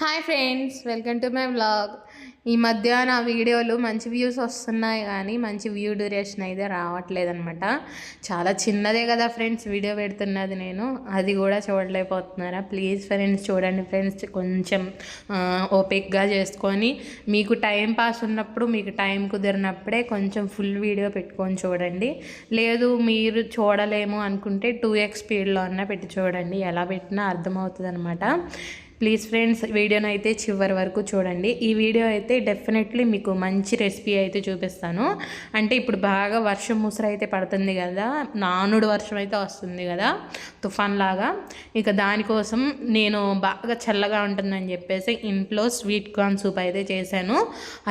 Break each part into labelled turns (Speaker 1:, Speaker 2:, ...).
Speaker 1: Hi friends welcome to my blog ఈ మధ్య నా వీడియోలు మంచి వ్యూస్ వస్తున్నాయి కానీ మంచి వ్యూ డ్యూరేషన్ అయితే రావట్లేదు అనమాట చాలా చిన్నదే కదా ఫ్రెండ్స్ వీడియో పెడుతున్నది నేను. అది కూడా చూడలేకపోతున్నారా? ప్లీజ్ ఫ్రెండ్స్ చూడండి ఫ్రెండ్స్ కొంచెం ఓపిక్గా చేసుకొని. మీకు టైం పాస్ ఉన్నప్పుడు మీకు టైం కుదిరినప్పుడే కొంచెం ఫుల్ వీడియో పెట్టుకొని చూడండి. లేదు మీరు చూడలేము అనుకుంటే టూ ఎక్స్ స్పీడ్లో అన్నా పెట్టి చూడండి. ఎలా పెట్టినా అర్థమవుతుంది అనమాట ప్లీజ్ ఫ్రెండ్స్ వీడియోని అయితే చివరి వరకు చూడండి. ఈ వీడియో అయితే డెఫినెట్లీ మీకు మంచి రెసిపీ అయితే చూపిస్తాను. అంటే ఇప్పుడు బాగా వర్షం ముసర అయితే పడుతుంది కదా నానుడు వర్షం అయితే వస్తుంది కదా తుఫాన్ లాగా ఇక దానికోసం నేను బాగా చల్లగా ఉంటుందని చెప్పేసి ఇంట్లో స్వీట్ కార్న్ సూప్ అయితే చేశాను.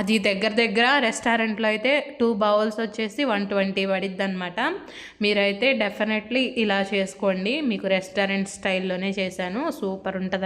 Speaker 1: అది దగ్గర దగ్గర రెస్టారెంట్లో అయితే టూ బౌల్స్ వచ్చేసి వన్ ట్వంటీ పడిద్ది అనమాట మీరైతే డెఫినెట్లీ ఇలా చేసుకోండి. మీకు రెస్టారెంట్ స్టైల్లోనే చేశాను. సూపర్ ఉంటుంది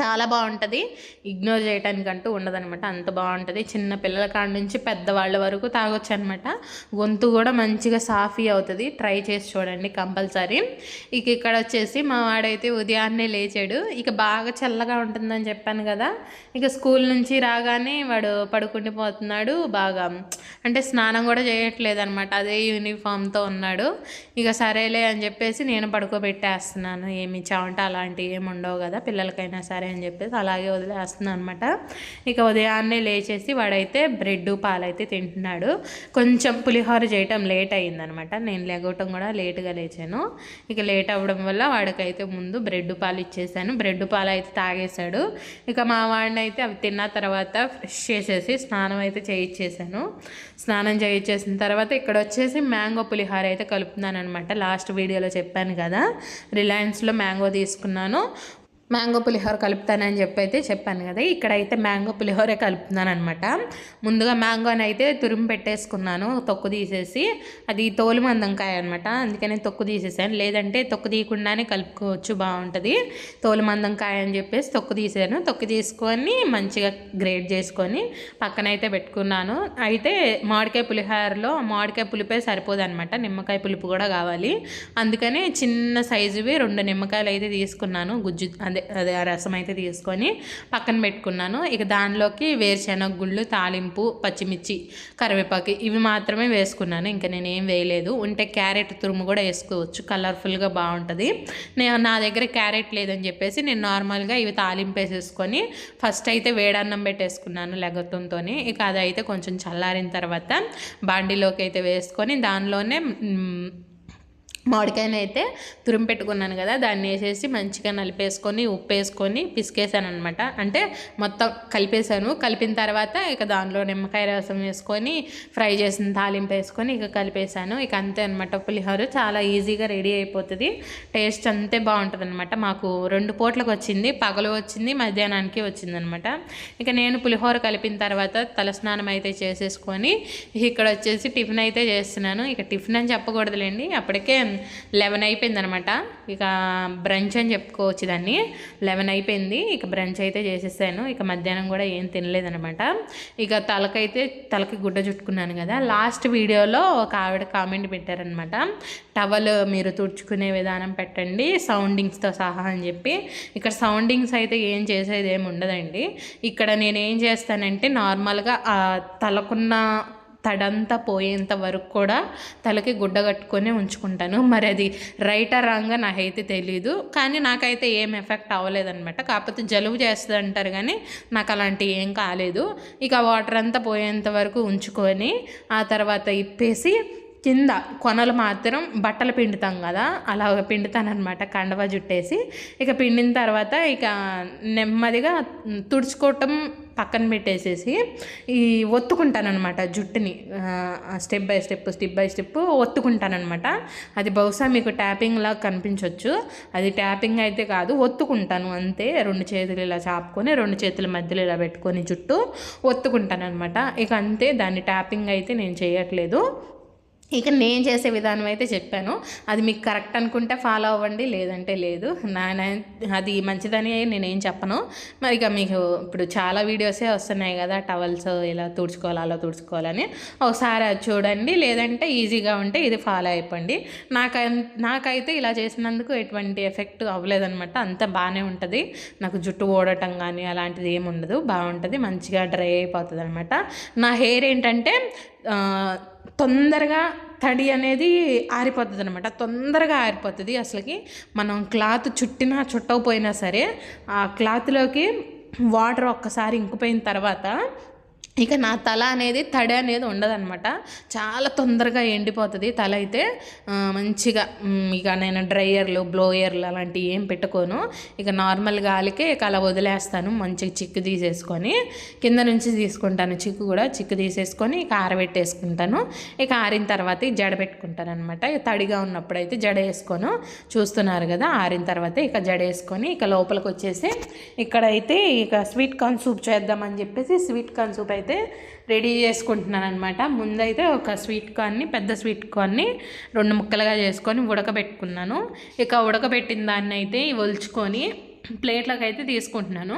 Speaker 1: చాలా బాగుంటుంది. ఇగ్నోర్ చేయడానికంటూ ఉండదనమాట అంత బాగుంటుంది. చిన్న పిల్లల కాడ నుంచి పెద్దవాళ్ళ వరకు తాగొచ్చు అనమాట గొంతు కూడా మంచిగా సాఫీ అవుతుంది. ట్రై చేసి చూడండి కంపల్సరీ. ఇక ఇక్కడ వచ్చేసి మా వాడైతే ఉదయాన్నే లేచాడు. ఇక బాగా చల్లగా ఉంటుందని చెప్పాను కదా. ఇక స్కూల్ నుంచి రాగానే వాడు పడుకుండిపోతున్నాడు బాగా అంటే స్నానం కూడా చేయట్లేదు అనమాట అదే యూనిఫామ్తో ఉన్నాడు. ఇక సరేలే అని చెప్పేసి నేను పడుకోబెట్టేస్తున్నాను. ఏమి చావంట అలాంటివి ఏమి ఉండవు కదా పిల్లలకైనా సరే. అని చెప్పేసి అలాగే వదిలేస్తున్నాను అనమాట ఇక ఉదయాన్నే లేచేసి వాడైతే బ్రెడ్ పాలైతే తింటున్నాడు. కొంచెం పులిహోర చేయటం లేట్ అయ్యిందనమాట నేను లేగవటం కూడా లేట్గా లేచాను. ఇక లేట్ అవ్వడం వల్ల వాడికైతే ముందు బ్రెడ్ పాలు ఇచ్చేసాను. బ్రెడ్ పాలు అయితే తాగేశాడు. ఇక మా వాడిని అయితే అవి తిన్న తర్వాత ఫ్రెష్ చేసేసి స్నానం అయితే చేయించేసాను స్నానం చేయించేసిన తర్వాత ఇక్కడ వచ్చేసి మ్యాంగో పులిహోర అయితే కలుపుతున్నాను అనమాట లాస్ట్ వీడియోలో చెప్పాను కదా. రిలయన్స్లో మ్యాంగో తీసుకున్నాను. మ్యాంగో పులిహోర కలుపుతానని చెప్పి అయితే చెప్పాను కదా. ఇక్కడైతే మ్యాంగో పులిహోరే కలుపుతున్నాను అనమాట ముందుగా మ్యాంగోని అయితే తురుము పెట్టేసుకున్నాను తొక్కు తీసేసి. అది తోలు మందంకాయ అనమాట అందుకనే తొక్కు తీసేసాను. లేదంటే తొక్కు తీయకుండానే కలుపుకోవచ్చు బాగుంటుంది. తోలు మందంకాయ అని చెప్పేసి తొక్కు తీసాను. తొక్కు తీసుకొని మంచిగా గ్రేడ్ చేసుకొని పక్కన అయితే పెట్టుకున్నాను. అయితే మామిడికాయ పులిహోరలో మామిడికాయ పులిపే సరిపోదు అనమాట నిమ్మకాయ పులుపు కూడా కావాలి. అందుకని చిన్న సైజువి రెండు నిమ్మకాయలు అయితే తీసుకున్నాను. గుజ్జు అదే అదే రసం అయితే తీసుకొని పక్కన పెట్టుకున్నాను. ఇక దానిలోకి వేరుశెనగ గుళ్ళు తాలింపు పచ్చిమిర్చి కరివేపాకు ఇవి మాత్రమే వేసుకున్నాను. ఇంకా నేను ఏం వేయలేదు. ఉంటే క్యారెట్ తురుము కూడా వేసుకోవచ్చు. కలర్ఫుల్గా బాగుంటుంది. నేను నా దగ్గర క్యారెట్ లేదని చెప్పేసి నేను నార్మల్గా ఇవి తాలింపు వేసేసుకొని ఫస్ట్ అయితే వేడన్నం పెట్టేసుకున్నాను లెగతంతో ఇక అదైతే కొంచెం చల్లారిన తర్వాత బాండీలోకి అయితే వేసుకొని దానిలోనే మామిడికాయని అయితే తురిమి పెట్టుకున్నాను కదా దాన్ని వేసేసి మంచిగా నలిపేసుకొని ఉప్పు వేసుకొని పిసికేసాను అనమాట అంటే మొత్తం కలిపేసాను కలిపిన తర్వాత ఇక దానిలో నిమ్మకాయ రసం వేసుకొని ఫ్రై చేసిన తాలింపు వేసుకొని ఇక కలిపేసాను ఇక అంతే అనమాట పులిహోర చాలా ఈజీగా రెడీ అయిపోతుంది. టేస్ట్ అంతే బాగుంటుంది అనమాట మాకు రెండు పూట్లకు వచ్చింది. పగలు వచ్చింది మధ్యాహ్నానికి వచ్చింది అనమాట ఇక నేను పులిహోర కలిపిన తర్వాత తలస్నానం అయితే చేసేసుకొని ఇక్కడ వచ్చేసి టిఫిన్ అయితే చేస్తున్నాను. ఇక టిఫిన్ అని చెప్పకూడదులేండి. అప్పటికే లెవెన్ అయిపోయింది అనమాట ఇక బ్రంచ్ అని చెప్పుకోవచ్చు దాన్ని. లెవెన్ అయిపోయింది. ఇక బ్రంచ్ అయితే చేసేసాను. ఇక మధ్యాహ్నం కూడా ఏం తినలేదనమాట. ఇక తలకైతే తలకి గుడ్డ చుట్టుకున్నాను కదా. లాస్ట్ వీడియోలో ఒక ఆవిడ కామెంట్ పెట్టారనమాట. టవల్ మీరు తుడుచుకునే విధానం పెట్టండి. సౌండింగ్స్తో సహా అని చెప్పి. ఇక్కడ సౌండింగ్స్ అయితే ఏం చేసేది ఏమి ఉండదండి. ఇక్కడ నేనేం చేస్తానంటే నార్మల్గా తలకున్న తడంతా పోయేంత వరకు కూడా తలకి గుడ్డ కట్టుకొని ఉంచుకుంటాను. మరి అది రైటా రాంగా నాకైతే తెలీదు. కానీ నాకైతే ఏం ఎఫెక్ట్ అవ్వలేదనమాట కాకపోతే జలుబు చేస్తుంది అంటారు కానీ నాకు అలాంటివి ఏం కాలేదు. ఇక వాటర్ అంతా పోయేంత వరకు ఉంచుకొని ఆ తర్వాత ఇప్పేసి కింద కొనలు మాత్రం బట్టలు పిండుతాం కదా అలా పిండుతానమాట కండవ జుట్టేసి. ఇక పిండిన తర్వాత ఇక నెమ్మదిగా తుడుచుకోవటం పక్కన పెట్టేసేసి ఈ ఒత్తుకుంటానమాట జుట్టుని. Step by step step by step ఒత్తుకుంటానమాట అది బహుశా మీకు ట్యాపింగ్ లాగా కనిపించవచ్చు అది ట్యాపింగ్ అయితే కాదు ఒత్తుకుంటాను అంతే. రెండు చేతులు ఇలా చాపుకొని రెండు చేతుల మధ్యలో ఇలా పెట్టుకొని జుట్టు ఒత్తుకుంటానమాట ఇక అంతే దాన్ని ట్యాపింగ్ అయితే నేను చేయట్లేదు. ఇక నేను చేసే విధానం అయితే చెప్పాను. అది మీకు కరెక్ట్ అనుకుంటే ఫాలో అవ్వండి లేదంటే లేదు. నా అది మంచిదని నేనేం చెప్పను. మరి ఇక మీకు ఇప్పుడు చాలా వీడియోసే వస్తున్నాయి కదా టవల్స్ ఇలా తుడుచుకోవాలి అలా తుడుచుకోవాలని. ఒకసారి అది చూడండి లేదంటే ఈజీగా ఉంటే ఇది ఫాలో అయిపోండి. నాకై నాకైతే ఇలా చేసినందుకు ఎటువంటి ఎఫెక్ట్ అవ్వలేదనమాట అంత బాగానే ఉంటుంది. నాకు జుట్టు ఓడటం కానీ అలాంటిది ఏమి ఉండదు. బాగుంటుంది మంచిగా డ్రై అయిపోతుంది అనమాట నా హెయిర్ ఏంటంటే తొందరగా తడి అనేది ఆరిపోతుంది అనమాట తొందరగా ఆరిపోతుంది అసలుకి. మనం క్లాత్ చుట్టినా చుట్టకపోయినా సరే ఆ క్లాత్లోకి వాటర్ ఒక్కసారి ఇంకిపోయిన తర్వాత ఇక నా తల అనేది తడి అనేది ఉండదన్నమాట. చాలా తొందరగా ఎండిపోతుంది తల అయితే. మంచిగా ఇక నేను డ్రైయర్లు బ్లోయర్లు అలాంటివి ఏం పెట్టుకోను. ఇక నార్మల్ గాలికే ఇక అలా వదిలేస్తాను మంచిగా చిక్కు తీసేసుకొని. కింద నుంచి తీసుకుంటాను చిక్కు కూడా చిక్కు తీసేసుకొని ఇక ఆరబెట్టేసుకుంటాను. ఇక ఆరిన తర్వాత జడ పెట్టుకుంటాను అనమాట ఇక తడిగా ఉన్నప్పుడు అయితే జడ వేసుకోను. చూస్తున్నారు కదా ఆరిన తర్వాత ఇక జడ వేసుకొని ఇక లోపలికి వచ్చేసి ఇక్కడైతే ఇక స్వీట్ కార్న్ సూప్ చేద్దామని చెప్పేసి స్వీట్ కార్న్ సూప్ అయితే అయితే రెడీ చేసుకుంటున్నాను అనమాట ముందైతే ఒక స్వీట్ కార్న్ని పెద్ద స్వీట్ కార్న్ని రెండు ముక్కలుగా చేసుకొని ఉడకబెట్టుకున్నాను. ఇక ఉడకబెట్టిన దాన్ని అయితే ఒలుచుకొని ప్లేట్లోకి అయితే తీసుకుంటున్నాను.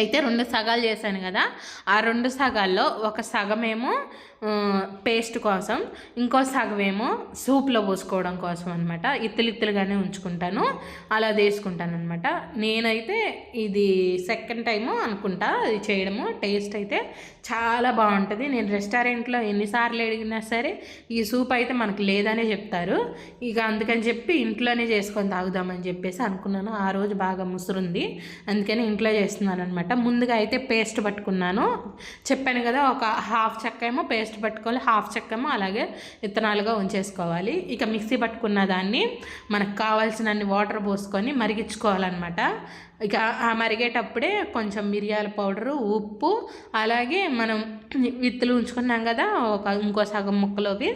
Speaker 1: అయితే రెండు సగాలు చేశాను కదా ఆ రెండు సగాల్లో ఒక సగమేమో పేస్ట్ కోసం. ఇంకో సగవేమో సూప్లో పోసుకోవడం కోసం అనమాట ఇత్తులు ఇత్తులుగానే ఉంచుకుంటాను. అలా తీసుకుంటాను అనమాట నేనైతే ఇది సెకండ్ టైము అనుకుంటా ఇది చేయడము. టేస్ట్ అయితే చాలా బాగుంటుంది. నేను రెస్టారెంట్లో ఎన్నిసార్లు అడిగినా సరే ఈ సూప్ అయితే మనకు లేదనే చెప్తారు. ఇక అందుకని చెప్పి ఇంట్లోనే చేసుకొని తాగుదామని చెప్పేసి అనుకున్నాను. ఆ రోజు బాగా ముసురుంది. అందుకని ఇంట్లో చేస్తున్నాను అనమాట ముందుగా అయితే పేస్ట్ పట్టుకున్నాను. చెప్పాను కదా ఒక హాఫ్ చెక్క ఏమో పేస్ట్ పేస్ట్ పట్టుకోవాలి హాఫ్ చెక్కము అలాగే విత్తనాలుగా ఉంచేసుకోవాలి. ఇక మిక్సీ పట్టుకున్న దాన్ని మనకు కావాల్సినన్ని వాటర్ పోసుకొని మరిగించుకోవాలన్నమాట. ఇక ఆ మరిగేటప్పుడే కొంచెం మిరియాల పౌడరు ఉప్పు అలాగే మనం విత్తులు ఉంచుకున్నాం కదా ఒక ఇంకో సగం ముక్కలోకి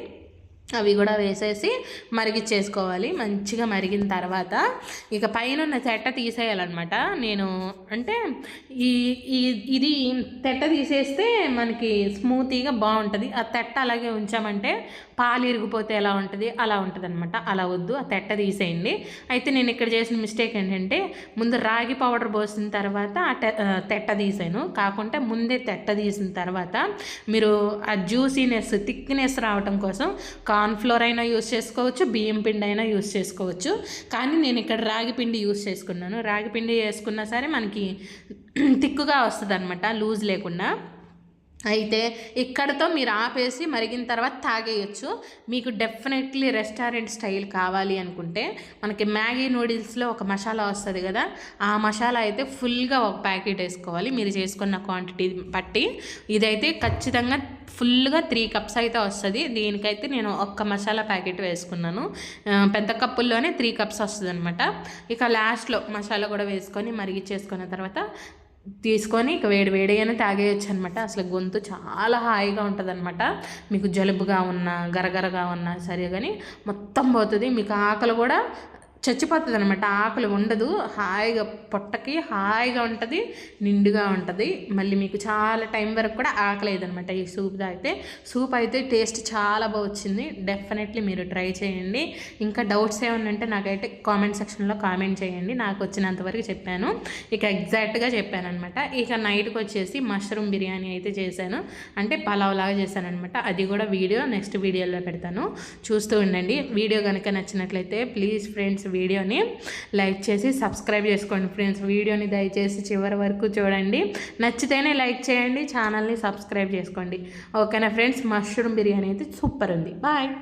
Speaker 1: అవి కూడా వేసేసి మరిగిచ్చేసుకోవాలి. మంచిగా మరిగిన తర్వాత ఇక పైన ఉన్న తెట్ట తీసేయాలన్నమాట. నేను అంటే ఈ ఇది తెట్ట తీసేస్తే మనకి స్మూతీగా బాగుంటుంది. ఆ తెట్ట అలాగే ఉంచామంటే పాలు ఇరిగిపోతే ఎలా ఉంటుంది? అలా ఉంటుంది అనమాట అలా వద్దు. ఆ తెట్ట తీసేయండి. అయితే నేను ఇక్కడ చేసిన మిస్టేక్ ఏంటంటే ముందు రాగి పౌడర్ పోసిన తర్వాత ఆ తెట్ట తీసాను. కాకుంటే ముందే తెట్ట తీసిన తర్వాత మీరు ఆ జ్యూసీనెస్ థిక్నెస్ రావటం కోసం కా కార్న్ఫ్లోర్ అయినా యూస్ చేసుకోవచ్చు బియ్యం పిండి అయినా యూస్ చేసుకోవచ్చు. కానీ నేను ఇక్కడ రాగి పిండి యూస్ చేసుకున్నాను. రాగి పిండి వేసుకున్నా సరే మనకి తిక్కుగా వస్తుంది అనమాట లూజ్ లేకుండా. అయితే ఇక్కడతో మీరు ఆపేసి మరిగిన తర్వాత తాగేయచ్చు. మీకు డెఫినెట్లీ రెస్టారెంట్ స్టైల్ కావాలి అనుకుంటే మనకి మ్యాగీ నూడిల్స్లో ఒక మసాలా వస్తుంది కదా ఆ మసాలా అయితే ఫుల్గా ఒక ప్యాకెట్ వేసుకోవాలి. మీరు చేసుకున్న క్వాంటిటీ బట్టి ఇదైతే ఖచ్చితంగా ఫుల్గా త్రీ కప్స్ అయితే వస్తుంది. దీనికైతే నేను ఒక్క మసాలా ప్యాకెట్ వేసుకున్నాను. పెద్ద కప్పుల్లోనే త్రీ కప్స్ వస్తుంది అనమాట ఇక లాస్ట్లో మసాలా కూడా వేసుకొని మరిగిచ్చేసుకున్న తర్వాత తీసుకొని ఇక వేడి వేడిగానే తాగేయచ్చు అనమాట అసలు గొంతు చాలా హాయిగా ఉంటుంది అనమాట మీకు జలుబుగా ఉన్నా గరగరగా ఉన్నా సరే కానీ మొత్తం పోతుంది. మీకు ఆకలి కూడా చచ్చిపోతుంది అనమాట ఆకలి ఉండదు. హాయిగా పొట్టకి హాయిగా ఉంటుంది నిండుగా ఉంటుంది. మళ్ళీ మీకు చాలా టైం వరకు కూడా ఆకలేదు అనమాట ఈ సూప్ తాగితే. సూప్ అయితే టేస్ట్ చాలా బాగా వచ్చింది. డెఫినెట్లీ మీరు ట్రై చేయండి. ఇంకా డౌట్స్ ఏమన్నా ఉంటే నాకైతే కామెంట్ సెక్షన్లో కామెంట్ చేయండి. నాకు వచ్చినంత వరకు చెప్పాను. ఇక ఎగ్జాక్ట్గా చెప్పాను అనమాట ఇక నైట్కి వచ్చేసి మష్రూమ్ బిర్యానీ అయితే చేశాను. అంటే పలావ్ లాగా చేశాను అనమాట అది కూడా వీడియో నెక్స్ట్ వీడియోలో పెడతాను. చూస్తూ ఉండండి. వీడియో కనుక నచ్చినట్లయితే ప్లీజ్ ఫ్రెండ్స్ వీడియోని లైక్ చేసి సబ్స్క్రైబ్ చేసుకోండి ఫ్రెండ్స్. వీడియోని దయచేసి చివరి వరకు చూడండి. నచ్చితేనే లైక్ చేయండి. ఛానల్ని సబ్స్క్రైబ్ చేసుకోండి. ఓకేనా ఫ్రెండ్స్? మష్రూమ్ బిర్యానీ అయితే సూపర్ ఉంది. బాయ్.